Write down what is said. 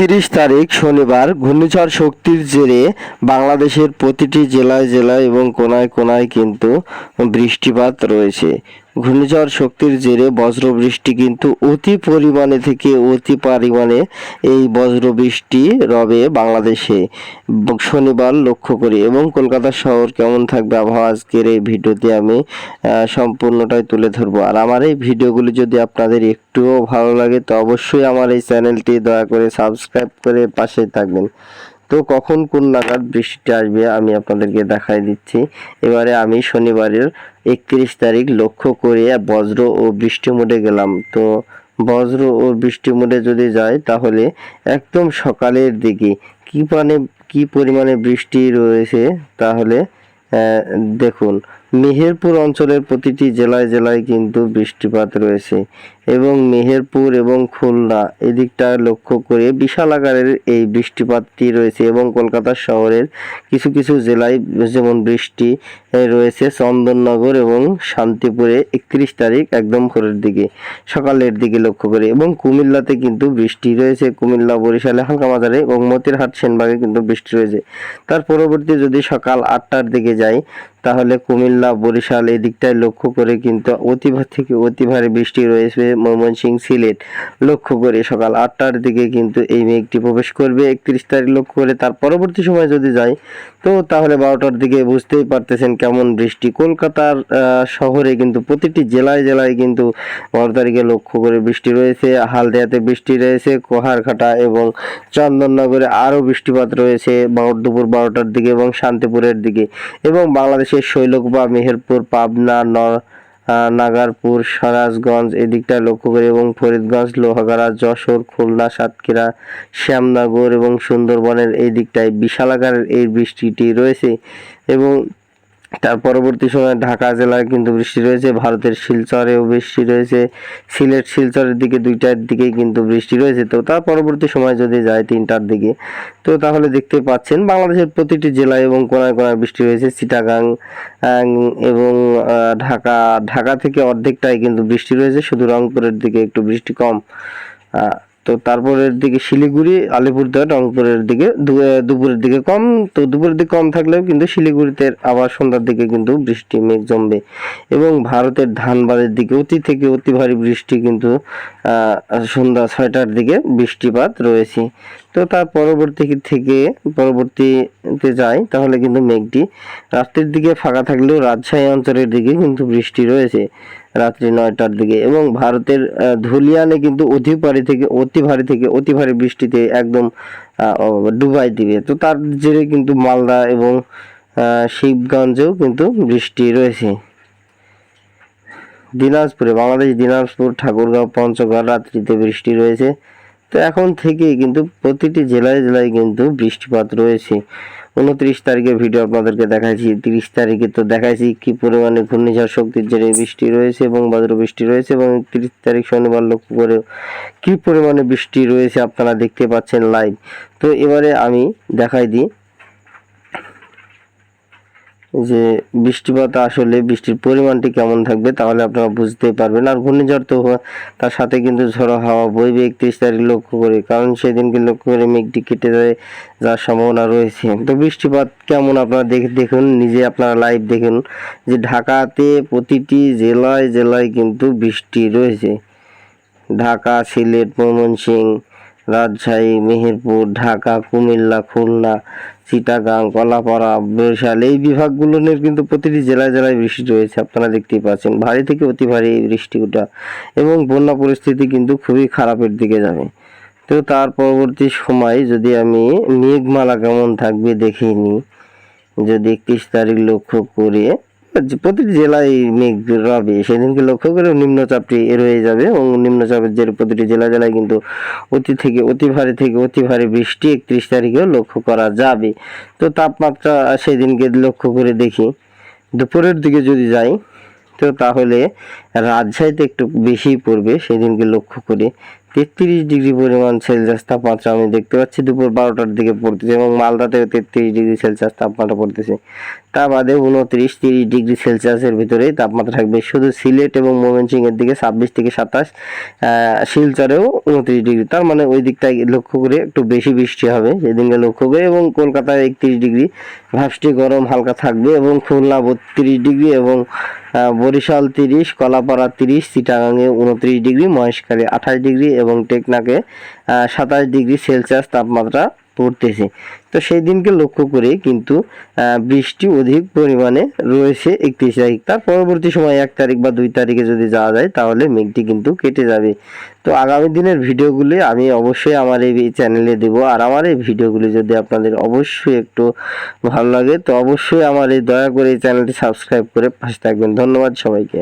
একত্রিশ তারিখ শনিবার ঘূর্ণিঝড় শক্তির জেরে বাংলাদেশের প্রতিটি জেলায় জেলায় এবং কোনায় কোনায় কিন্তু বৃষ্টিপাত রয়েছে। ঘূর্ণিঝড় শক্তির জেরে বজ্রবৃষ্টি কিন্তু অতি পরিমাণে থেকে অতি পরিমাণে এই বজ্রবৃষ্টি রবে বাংলাদেশে। শনিবার লক্ষ্য করি এবং কলকাতা শহর কেমন থাকবে আবহাওয়া আজকের এই ভিডিওতে আমি সম্পূর্ণটাই তুলে ধরবো। আর আমার এই ভিডিওগুলি যদি আপনাদের একটুও ভালো লাগে তো অবশ্যই আমার এই চ্যানেলটি দয়া করে সাবস্ক্রাইব করে পাশে থাকবেন। তো কখন কোন নাগাদ বৃষ্টিটা আসবে আমি আপনাদেরকে দেখাই দিচ্ছি। এবারে আমি শনিবারের একত্রিশ তারিখ লক্ষ্য করে বজ্র ও বৃষ্টি মোডে গেলাম। তো বজ্র ও বৃষ্টি মোডে যদি যাই তাহলে একদম সকালের দিকে কি মানে কি পরিমাণে বৃষ্টি রয়েছে তাহলে দেখুন। মেহেরপুর অঞ্চলের প্রতিটি জেলায় জেলায় কিন্তু বৃষ্টিপাত রয়েছে এবং মেহেরপুর এবং খুলনা এদিকটা লক্ষ্য করে বিশাল আকারের এই বৃষ্টিপাতটি রয়েছে এবং কলকাতা শহরের কিছু কিছু জেলায় যেমন বৃষ্টি রয়েছে চন্দননগর এবং শান্তিপুরে একত্রিশ তারিখ একদম ভোরের দিকে, সকালের দিকে লক্ষ্য করে এবং কুমিল্লাতে কিন্তু বৃষ্টি রয়েছে। কুমিল্লা, বরিশালে হালকা মাঝারে এবং মতিরহাট সেনবাগে কিন্তু বৃষ্টি রয়েছে। তার পরবর্তী যদি সকাল আটটার দিকে যাই তাহলে কুমিল্লা, বরিশাল এই দিকটায় লক্ষ্য করে কিন্তু অতি ভা- থেকে অতিভারী বৃষ্টি রয়েছে ময়মনসিংহ সিলেট। লক্ষ্য করে সকাল আটটার দিকে কিন্তু এই মেঘটি প্রবেশ করবে। একত্রিশ তারিখ লক্ষ্য করে তার পরবর্তী সময় যদি যাই তো তাহলে বারোটার দিকে বুঝতেই পারতেছেন কেমন বৃষ্টি। কলকাতার শহরে কিন্তু প্রতিটি জেলায় জেলায় কিন্তু বারো তারিখে লক্ষ্য করে বৃষ্টি রয়েছে। হালদিয়াতে বৃষ্টি রয়েছে, কোহারঘাটা এবং চন্দননগরে আরও বৃষ্টিপাত রয়েছে দুপুর বারোটার দিকে এবং শান্তিপুরের দিকে। এবং বাংলাদেশের শৈলকুপা, মেহেরপুর, পাবনা নাগারপুর, সরাজগঞ্জ, এদিকটা লক্ষ্য করি এবং ফরিদগঞ্জ, লোহাগাড়া, যশোর, খুলনা, সাতক্ষীরা, শ্যামনগর এবং সুন্দরবনের এই দিকটায় বিশাল আকারের এই বৃষ্টিটি রয়েছে এবং তার পরবর্তী সময়ে ঢাকা জেলায় কিন্তু বৃষ্টি রয়েছে, ভারতের শিলচরেও বৃষ্টি রয়েছে, সিলেট শিলচরের দিকে দুইটার দিকেই কিন্তু বৃষ্টি রয়েছে। তো তার পরবর্তী সময় যদি যায় তিনটার দিকে, তো তাহলে দেখতে পাচ্ছেন বাংলাদেশের প্রতিটি জেলায় এবং কোনায় কোনায় বৃষ্টি রয়েছে। চিটাগাং এবং ঢাকা ঢাকা থেকে অর্ধেকটাই কিন্তু বৃষ্টি রয়েছে। শুধু রংপুরের দিকে একটু বৃষ্টি কম। তো তারপরের দিকে শিলিগুড়ি, আলিপুরদুয়ার, রংপুরের দিকে দুপুরের দিকে কম। তো দুপুরের দিকে কম থাকলেও কিন্তু শিলিগুড়িতে আবার সন্ধ্যার দিকে কিন্তু বৃষ্টি, মেঘ জমবে। এবং ভারতের ধানবাদের দিকে অতি থেকে অতি ভারী বৃষ্টি কিন্তু সন্ধ্যা ছয়টার দিকে বৃষ্টিপাত রয়েছে। তো তার পরবর্তী থেকে, পরবর্তীতে যায়, তাহলে কিন্তু মেঘটি রাত্রির দিকে ফাঁকা থাকলেও রাজশাহী অঞ্চলের দিকে কিন্তু বৃষ্টি রয়েছে রাত্রি নয়টার দিকে। এবং ভারতের ধুলিয়ানে কিন্তু অতি ভারী থেকে, অতি ভারী থেকে অতি ভারী বৃষ্টিতে একদম ডুবাই দিবে। তো তার জেরে কিন্তু মালদা এবং শিবগঞ্জেও কিন্তু বৃষ্টি রয়েছে। দিনাজপুরে, বাংলাদেশ দিনাজপুর, ঠাকুরগাঁও, পঞ্চগড় রাত্রিতে বৃষ্টি রয়েছে। তো এখন থেকেই কিন্তু প্রতিটি জেলায় জেলায় কিন্তু বৃষ্টিপাত রয়েছে। উনত্রিশ তারিখে ভিডিও আপনাদেরকে দেখাইছি, তিরিশ তারিখে তো দেখাইছি কি পরিমাণে ঘূর্ণিঝড় শক্তির জেরে বৃষ্টি রয়েছে এবং বজ্র বৃষ্টি রয়েছে এবং তিরিশ তারিখ শনিবার লক্ষ্য করে কি পরিমাণে বৃষ্টি রয়েছে আপনারা দেখতে পাচ্ছেন লাইভ তো এবারে আমি দেখাই দিই যে বৃষ্টিপাত আসলে বৃষ্টির পরিমাণটি কেমন থাকবে তাহলে আপনারা বুঝতে পারবেন। আর ঘূর্ণিঝড় তো তার সাথে কিন্তু ঝড়ো হাওয়া বইবে একত্রিশ তারিখ লক্ষ্য করে, কারণ সেদিনকে লক্ষ্য করে মেঘটি কেটে যায় যাওয়ার সম্ভাবনা রয়েছে। তো বৃষ্টিপাত কেমন আপনারা দেখে দেখুন, নিজে আপনারা লাইভ দেখুন যে ঢাকাতে প্রতিটি জেলায় জেলায় কিন্তু বৃষ্টি রয়েছে। ঢাকা, সিলেট, ময়মনসিংহ, রাজশাহী, মেহেরপুর, ঢাকা, কুমিল্লা, খুলনা চিটাগাং কলাপাড়া, বরিশাল, এই বিভাগগুলো নিয়ে কিন্তু প্রতিটি জেলায় জেলায় বৃষ্টি রয়েছে, আপনারা দেখতেই পাচ্ছেন। ভারী থেকে অতি ভারী এই বৃষ্টিটা এবং বন্যা পরিস্থিতি কিন্তু খুবই খারাপের দিকে যাবে। তো তার পরবর্তী সময় যদি আমি মেঘমালা কেমন থাকবে দেখে নি যদি একত্রিশ তারিখ লক্ষ্য করে প্রতিটি জেলায় মেঘ রবে। সেদিনকে লক্ষ্য করে নিম্নচাপটি এর হয়ে যাবে এবং নিম্নচাপের জেরে প্রতিটি জেলা জেলায় কিন্তু অতি থেকে অতি ভারী থেকে অতি ভারী বৃষ্টি একত্রিশ তারিখেও লক্ষ্য করা যাবে। তো তাপমাত্রা সেদিনকে লক্ষ্য করে দেখি। দুপুরের দিকে যদি যাই তো তাহলে রাজশাহীতে একটু বেশি পড়বে, সেদিনকে লক্ষ্য করে। তেত্রিশ ডিগ্রি পরিমাণ সেলসিয়াস তাপমাত্রা আমি দেখতে পাচ্ছি। দুপুর বারোটার দিকে পড়তেছে এবং মালদাতেও তেত্রিশ ডিগ্রি সেলসিয়াস তাপমাত্রা পড়তেছে। তা বাদে উনত্রিশ তিরিশ ডিগ্রি সেলসিয়াসের ভিতরেই তাপমাত্রা থাকবে। শুধু সিলেট এবং ময়মনসিংহের দিকে ছাব্বিশ থেকে সাতাশ শিলচরেও উনত্রিশ ডিগ্রি। তার মানে ওই দিকটায় লক্ষ্য করে একটু বেশি বৃষ্টি হবে, সেদিনকে লক্ষ্য করে। এবং কলকাতায় একত্রিশ ডিগ্রি ভাবসটি গরম হালকা থাকবে এবং খুলনা বত্রিশ ডিগ্রি এবং বরিশাল তিরিশ, কলাপাড়া তিরিশ, চিটাগাঙে উনত্রিশ ডিগ্রি, মহেশখালী আঠাশ ডিগ্রি এবং টেকনাকে সাতাশ ডিগ্রি সেলসিয়াস তাপমাত্রা পড়তেছে। তো সেই দিনকে লক্ষ্য করে কিন্তু বৃষ্টি অধিক পরিমাণে রয়েছে একত্রিশ তারিখ। তার পরবর্তী সময় এক তারিখ বা দুই তারিখে যদি যাওয়া যায়, তাহলে মেঘটি কিন্তু কেটে যাবে। তো আগামী দিনের ভিডিওগুলি আমি অবশ্যই আমার এই চ্যানেলে দেব। আর আমার এই ভিডিওগুলি যদি আপনাদের অবশ্যই একটু ভালো লাগে, তো অবশ্যই আমার এই দয়া করে এই চ্যানেলটি সাবস্ক্রাইব করে পাশে থাকবেন। ধন্যবাদ সবাইকে।